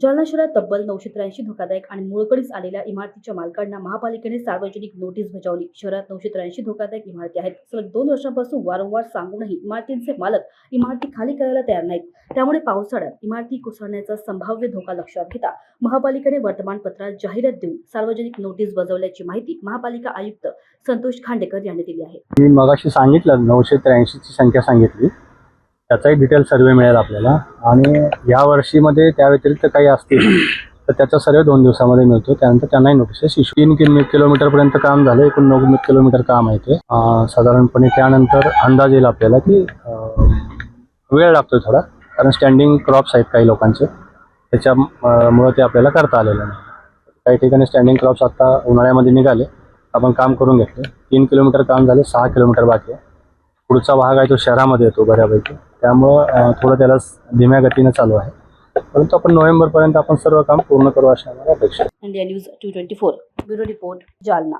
जालना शहरात तब्बल नऊशे त्र्याऐंशी धोकादायक आणि मुळकडीस आलेल्या इमारतीच्या मालकांना महापालिकेने सार्वजनिक नोटीस बजावली. शहरात नऊशे त्र्याऐंशी धोकादायक इमारती आहेत. सलग दोन वर्षांपासून वारंवार सांगूनही इमारतींचे मालक इमारती खाली करायला तयार नाहीत. त्यामुळे पावसाळ्यात इमारती कोसळण्याचा संभाव्य धोका लक्षात घेता महापालिकेने वर्तमानपत्रात जाहिरात देऊन सार्वजनिक नोटीस बजावल्याची माहिती महापालिका आयुक्त संतोष खांडेकर यांनी दिली आहे. मी मगाशी सांगितलं नऊशे त्र्याऐंशीची संख्या सांगितली. त्याचाही डिटेल सर्वे मिळेल आपल्याला. आणि या वर्षीमध्ये त्या व्यतिरिक्त काही असतील तर त्याचा सर्वे दोन दिवसामध्ये मिळतो. त्यानंतर त्यांनाही नोटीसेस इश्यू तीन किलो किलोमीटरपर्यंत काम झालं एकूण नऊ किलोमीटर काम आहे ते. साधारणपणे त्यानंतर अंदाज येईल आपल्याला की वेळ लागतोय थोडा. कारण स्टँडिंग क्रॉप्स आहेत काही लोकांचे. त्याच्यामुळं ते आपल्याला करता आलेलं नाही. काही ठिकाणी स्टँडिंग क्रॉप्स आता उन्हाळ्यामध्ये निघाले. आपण काम करून घेतले. तीन किलोमीटर काम झाले सहा किलोमीटर बाकी आहे. पुढचा भाग आहे तो शहरामध्ये येतो बऱ्यापैकी. त्यामुळं थोडं त्याला धीम्या गतीनं चालू आहे. परंतु आपण नोव्हेंबरपर्यंत आपण सर्व काम पूर्ण करू अशा आम्हाला अपेक्षा India news two twenty four bureau report Jalna.